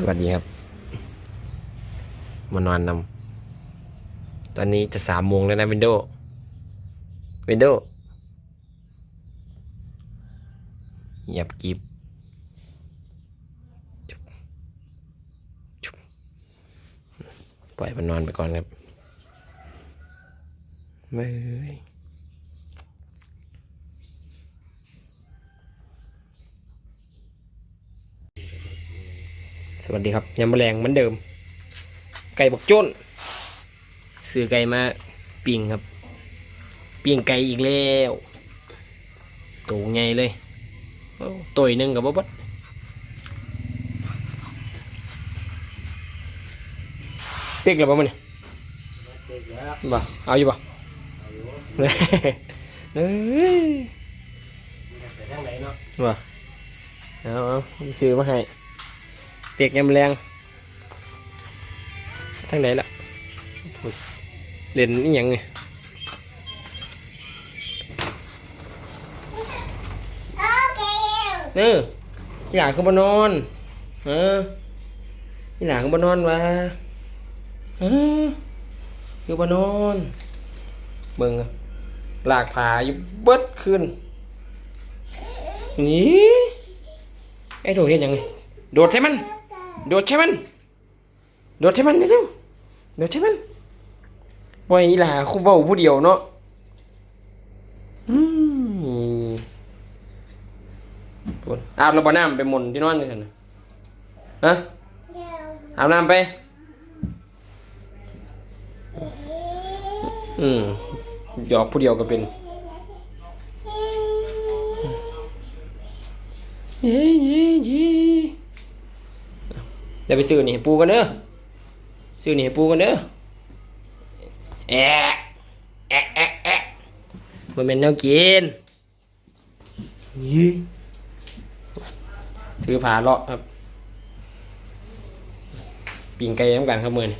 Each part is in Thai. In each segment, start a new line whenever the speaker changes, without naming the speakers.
สวัสดีครับ มานอนนำตอนนี้จะสามโมงแล้วนะวินโดว์วินโดว์เงียบกิบปล่อยมันนอนไปก่อนครับเฮ้ วัสดีครับยำแมลงเหมือนเดิม ไก่บักโจ้นซื้อไก่มาปิ้งครับ ปิ้งไก่อีกแล้วตัวไงเลยโอ้ตัวหนึ่งกับบ๊บดเต็กแล้วป่ะมันนี่บ่เอาอยู่บ่เฮ้ยบ่เอาเอาซื้อมาให้ เปียกยำแรงทั้งไหนล่ะอุ๊ยเล่นนี่ยังไงเอออีหลาก็มานอน เอออีหลาก็มานอนวะเออคือมานอนเบิ่งอะลากผาอยู่เบิดขึ้นนี่ไอ้โดดเห็นยังไงโดดใช่มัน โดดใช่มัน โดดใช่มันเร็วโดดใช่มันปล่อยอีหลาคุเว้าผู้เดียวเนาะอืมปวดอาบแล้วบ่น้ำไปหมุนที่นอนนี่ซั่นน่ะฮะอาบน้ำไป อืมหยอกผู้เดียวก็เป็นเย้เย้เย้ เดี๋ยวไปซื้อนี่ให้ปูกันเด้อซื้อนี่ให้ปูกันเด้อแอะแอะแอะแอะมันเป็นแนวกินยี่ถือผาเลาะครับปิ่งไก่น้ำกันครับมือนี่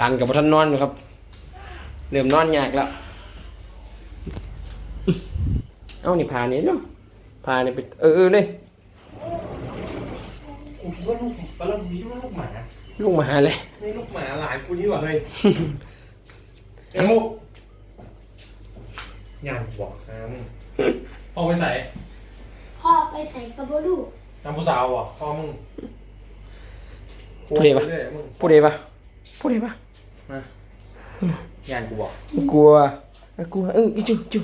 ร้านกับท่านนอนอยู่ครับเริ่มนอนยากแล้วเอ้านี่พานี้เนาะพานี่ไปเออเออเลย
กูคิดว่าลูกปลาเราคิดว่าลูกหมา
ลูกหมาเลย
นี่ลูกหมาหลานกูนี่หว่าเฮ้ยไอ้ลูกงานบอกนะมึงพ่อไปใส่
พ่อไปใส่กระบอกลูก
น้ำผู้สาวอะพ่อมึง
พูดเองปะ
เรื่อยๆมึง
พูดเองปะพูดเองปะ
งานกูบอก
กลัวกลัวเอออีจูจู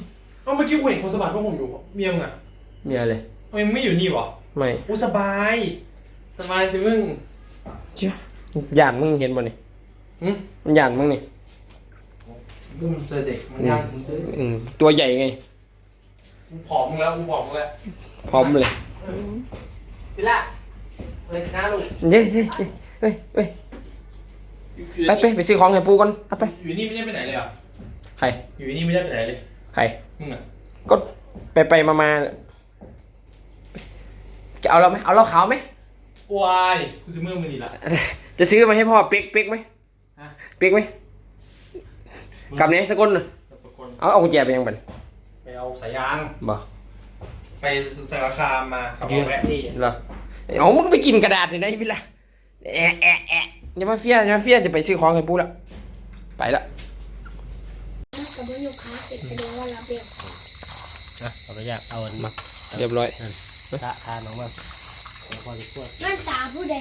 เอ้าเมื่อกี้กูเห็นคนสะบัดพวกผมอยู่เมียมึงอะ
เมียเลย
ทำไมมึงไม่อยู่นี่วะ
ไม่
กูสบาย สบายสิมึง
เจ้าหยานมึงเห็นบ่นี่
หึ
มันหยานมึงนี่
มึงเจอเด็กมันยากมึงซื้อ
อืมตัวใหญ่ไง
กูผอมมึงแล้วกูผอมมึงแล้ว
พร้อมเลย
พี่ละเลยนะลูก
เย้เย้เย้เฮ้ยเฮ้ยไปไปไปซื้อของให้ปูก่อนเอาไป
อยู่นี่ไม่ได้ไปไหนเลยอะ
ใคร
อยู่นี่ไม่ได้ไปไหนเลย
ใคร
มึงอะ
ก็ไปไปมามาจะเอาเราไหมเอาเราขาวไหม
วายกูซื้อมือมึงนี่ละ
จะซื้อมาให้พ่อเป๊กเป๊กไหม
ฮะ
เป๊กไหมกลับเนี้ยสกุลน่ะ
ตะโกน
เอาเอากุญแจไปยังบัน
ไปเอาสายยาง
บ่
ไปสารคามมากับเอาแวะนี่
เหรอเอามึงก็ไปกินกระดาษนี่นะไอ้พี่ละแอะแอะแอะอย่ามาเฟี้ยอย่ามาเฟี้ยจะไปซื้อของให้ปูละไปละ
กระบอกลูกค้าติดไปดูว่าเราเบียบ
อะเอาไปยากเอาอันมา
เรียบร้อย
ทาทานออกมา เอาพอดีขั้ว
นั่นตาผู้ใด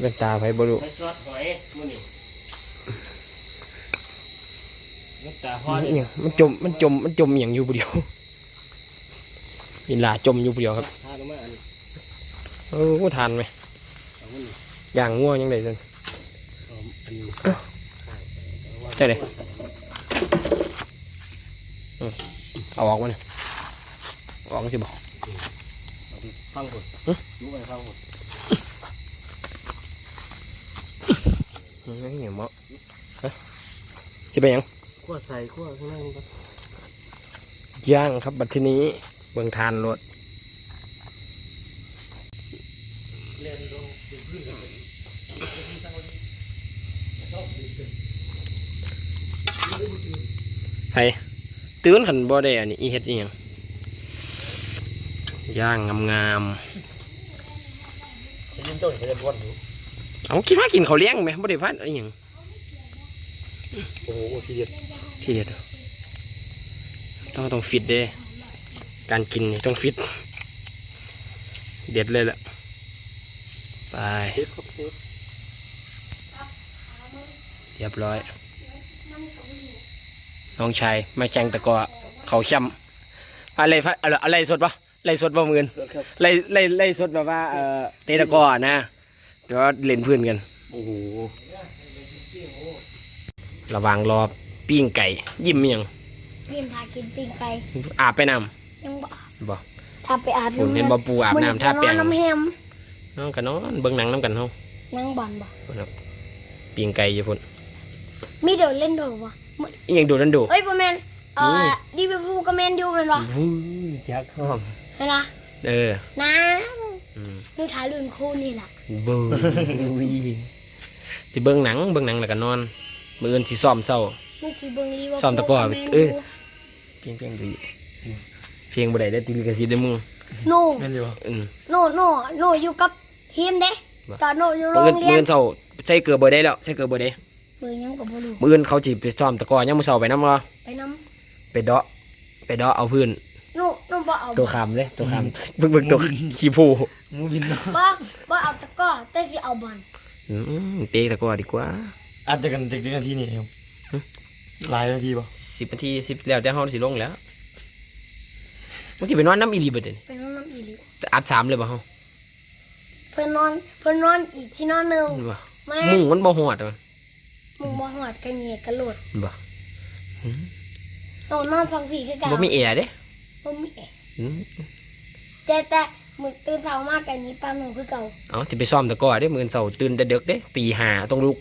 เป็นตาไผบ่รู้
ไปซอสหอยมื้อนี้น้ำตาพอ
มัน
ดี
อหย่างมันจมมันจมมันจมอหย่างอยู่ผู้เดียวอินลาจมอยู่ผู้เดียวครับ
ทานออกมาอันนี้
โอ้ทานไหม
เอามัน
อย่างง่วงยังไงจน
เอาอันนี้
ใช่เลย เอาออกมาเนี่ยเอาออกสิบอก
ฟังคน
ฮะ
รู้ไปฟังคน
อืมเหนียวเมาะฮะจะไปหยัง
ขั้วใส่ขั้วข้างในมันก็
ย่างครับ บัดทีนี้เบิ่งทานรถ
เล่นลงถึงพื้นกันเลย
ไผตื่นขันบ่ได้อันนี้อีเฮ็ดอีหยัง ย่างงาม
จะยิ้มต้นจะจะบ้วนอยู่
ๆเอาคิดว่ากินเขาวเลี้ยงไหมบ่ได้พัดอะไรอย่าง
โอ้โหทีเด็ด
ที่เด็ดต้องต้องฟิตเด้การกินนี่ต้องฟิต เด็ดเลยแหละไป
เทปครับเทป
เรียบร้อย น้องชายมาแข่งตะกร้อเขาช้ำอะไรพัดอะไรอะไรสดปะอะ ไรสดประมือน
ครับ
ไล่ไล่ไล่สดแบบว่าเออเตะตะกร้อนะแต่ว่าเล่นพื้นกัน
โอ้โห
ระหวังรอปิ้งไก่ ยิ้มอิหยัง
ยิ้มทากินปิ้งไก่
อาบไปน้
ยังบ่ำ
บ่
ถ้าไปอาบ
ผมเห็นบ่ปูอาบน้ำท่าแปลง
น้ำแฮม
น้องกันนอนเบิ่งหนังน้ำกันเฮา
นั่งบอลบ่
พุ่นครับปิ้งไก่อยู่พุ่น
มีเดี๋ยวเล่นโดดบ่
อิหยังดูดันดู
เฮ้ยบ่แม่นเอ่อดีเวฟูก็แม่นอยู่แม่นบ่
วู้จักหอม
เห็นนะ
เออ
นะ
อืม
ดูถ่ายรุ่นคู่นี่ล่ะ
เบิ่งสิเบิ่งหนังเบิ่งหนังแล้วก็นอนมื้ออื่นสิซ้อมเช้า
มึงสิเบิ่งลีเวอร์
ซ้อมตะกร้อ
แม่น
เอ้ย
ยู่
เพียงเพียงดูอีกเพียงบ่ได้ได้ติลิขสิทธิ์เด้อมึง
โน
แม่นอยู่
อืม
โนโนโนอยู่กับทีมเด้
บ่
ตอนโนอยู่โร
มื้องอื่น
เรี
มื้
ย
อนอื่นเช้าใช้เกลือบ่ได้แล้วใช้เกลือบ่ได้
เบิ่งยังก็บ่รู้
มื้ออื่นเขาสิไปซ้อมตะกร้อยามมื้อเช้าไปนำบ่
ไปนํ
ไปเดาะไปเดาะเอาพื้น
โนโนบ่เอา
ตัวคำเลยตัวคำเบิ่งเบิ่งตัวขี้ผู้
มูบินเนาะ
บ่บ่เอาตะกร้อแต่สิเอาบอล
อืมเตะตะกร้อดีกว่า
อัดจะกันจากนาทีนี่ครับหลายนาทีป่ะ
สิบนาทีสิบแล้วแต่เฮาสิลงแล้วบางทีไปนอนน้ำอีหลีเบิดเดยวนี้
ไปนอนน้ำอีหลี
จะอัดสามเลยบ่เฮา
เพิ่นนอนเพิ่นนอนอีกที่นอนหนึง
มันบ่
แม่
มุ้งมันบ่หอดมัน
มึงบ่หอดกันเหยกกันโหลด
มันบ่
โนนอนฟังผีคือกัน
บ่มีแอร์เด้
บ่มีแอร์
อืม
แต่แต่มึงตื่นเช้ามากกันนี้ปลาหนูคือเก่า
เอาสิไปซ้อมตะกร้อเด้มื้ออนเช้าตื่นแต่ดึกเด้ตีห้าต้องลุก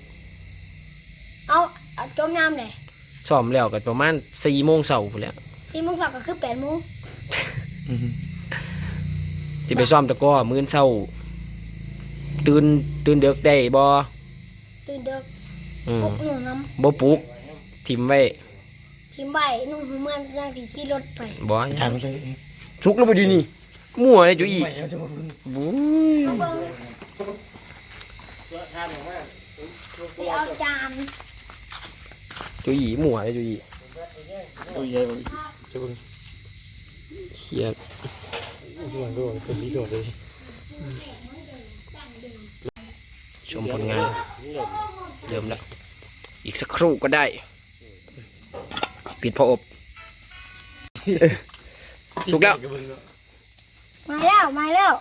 เอาเอาจมน้ำเลย
ซ้อมแล้วก็ประมาณ4โมงเช้าพุ่นแหล้ว
สี่โมงสองก็คือแปดโมง
สิไปซ้อมตะกร้อมื้ออนเช้าตื่นตื่นดึกได้บ่
ตื่นเด็ก
อืม
ปลุกหนูน้
บ่ปลุกทิมไว้ำ
ทีมใบหนูหูมือนยังที่ขี่รถไป
บ่
ทางไม่ใช่
สุกแล้วบ่อยู่นี่มั่วเลยจุอี
ไม่เอาจะมาพึ่ง
บุ้ย
เอาเบิ่งไปเอาจาน
จุอีมั่วเลยจุอี
ตัวใหญ่กว่าจะพึ่ง
เฮีย
ช่วงด้วยเป็นที่โดดเลย
ชมผลงาน เริ่มแล้ว อีกสักครู่ก็ได้ ปิดพออบสุกแล้ว
มาแล้วมาแล้ว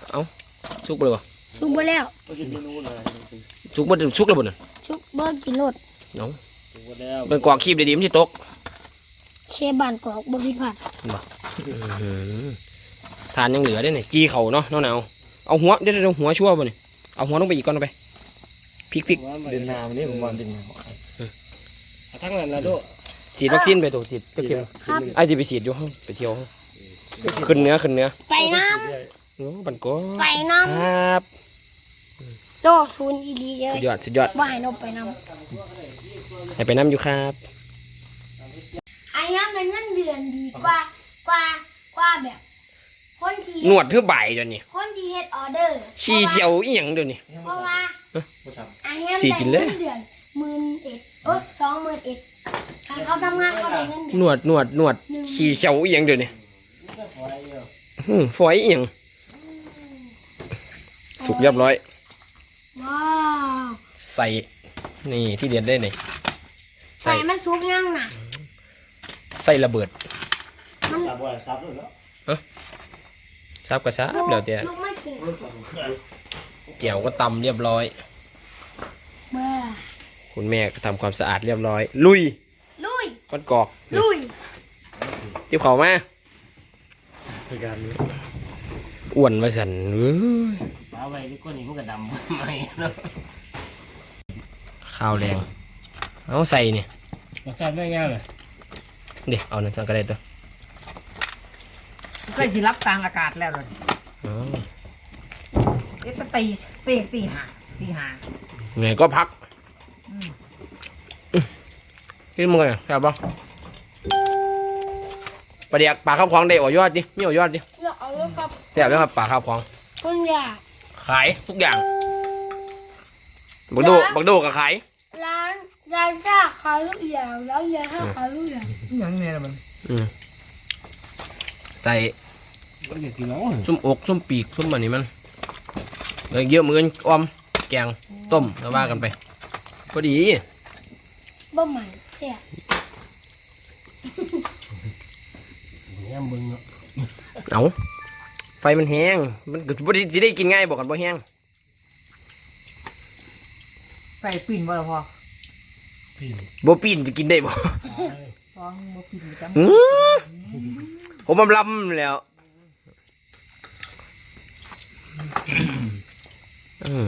สุกบ่เลยวะ
ชุบไปแล้ว
ก็กินเมนูเลย
สุกบ่สุกแล้วบ่น่ะ
ชุบเบิร์กินรถ
น้อง
ถูกแล้ว
เป็นกวางคีบดีๆมันสิตก
เชฟบ้านกอกบ่ผิดพลาด
อื้อหือทานยังเหลือได้เนี่ยจีเขาเนาะน้องหนาวเอาหัวเดี๋ยวเดี๋ยวหัวชั่วบ่นี่เอาหัวลงไปอีกก่อนเอาไปพริกพริก
เดินนาวันนี้ผมวันเดินนา
ทั้งนั้นนะโด
ฉีดวัคซีนไปตัวฉีดตะเกียบ
ครับ
ไอ้สิไปฉีดอยู่ห้องไปเที่ยวห้องขึ้นเนื้อขึ้นเนื้อ
ไปน้
โอ้บันโก้ำ
ไปน้
ครับำ
โลกศูนย์อีหลีเล
สุ
ย
ดยอดสุดยอด
ว่าให้นกไปน้
ให้ไปน้ำอยู่ครับำ
ไอ้น้ำในเงินเดือนดีกว่ากว่ากว่าแบบ คนที่
หนวดคือใบเดี๋ยวนี้
คนที่เฮ็ดออเดอร์
ขี้เขียวอีหยังเดี๋ยวนี้
เพราะว่าไอ้น้ำ
สี่
ได้
กินเลย
เงินเดือนหมื่นเอ็ดเอ้ยสองหมื่นเอ็ด ถ้าเขาทำงานเขาได้เงินเดื
ห
อน
นวดหนวดหนวดขี้เขียวอีหยังเดี๋ยวนี้อืมฝอยอีหยังสุกเรียบร้อย
ว้าว
ใส่ นี่ที่เด็ดได้นี่
ใส่
ใส่
มันสุกยังน่ะ
ใส่ระเบิด
มัน
ซับว่าซับเลยแล้ว
ซับกระซับแล้วแต่
ลูกไม่กิน
เกี่ยวก็ตำเรียบร้อย
เบื่อ
คุณแม่ก็ทำความสะอาดเรียบร้อย ลุย
ลุย
ก้อนกอกนี่
ลุย
เรียบเขามา
ในการนี้
อ้วนมาสันเว้ย
เอาไว้ที่ก้นนี้มันก็ดำไม่เนาะ
ข้าวแดงเอาใส่นี่
รสชาติไม่ง่ายเลย
เดี๋ยวเอาหนึ่งสังกระเด็ดตัว
เคยสิรับกลางอากาศแล้วเลย
อ๋อ
เอ๊ะตีสี่ตีห้าตีห้า
เหนื่อยก็พัก ขึ้นมือไงครับบ้างปลาเดียกปลาข้าวคลองได้ออยอดดิมีออยอดดิ
อยากเอาลูกกับ
แซ่บแล้วครับปลาข้าวคลอง
คุณอยาก
ขายทุกอย่าง บักโดบักโดกับขาย
ร้านร้านจ้าขายลูกเหลี่ยมร้านยาห้าขายลูกเหลี่ยม
ยังไงล่ะมัน
อืมใส่
ก็อยากกินแล้ว
ส้มอกส้มปีกส้มแบบนี้มันเอ้ยเยอะเหมือนออมแกงต้มก็ว่ากันไป พอดี
บ่ใหม่เสีย
แง่มึงเนาะ
เอาไฟมันแห้ง มันก็บ่ได้สิได้กินง่ายบอกกันบ่แห้ง
ไปปิ่นบ่ล่ะพอ
พี่
บ่ปีนจะกินได้บ่
พอบ่ปิ่นจัง
อื้อผมมันลำแล้วอืม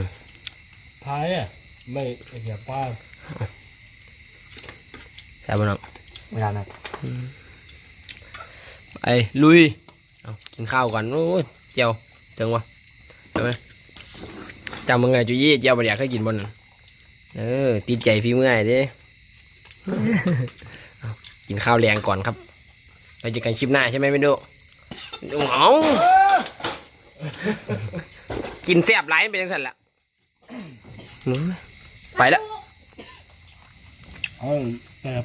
พายอะ ไม่เหี้ยป้า
ใช่บ่น้อง
ไม่ทันนะ
ไปลุยเอากินข้าวก่อนโอ้ยเจียวถึงวะใช่ไหมจำมึงไงจุยี่เจียวบ่อยากให้กินบนนเออติดใจพี่เมื่อยเด้เอากินข้าวแรงก่อนครับเราเจอกันคลิปหน้าใช่ไหมไม่ดูเอากินแซ่บไรเป็นยังไงล่ะอื้อ ไปและ
เอาแต่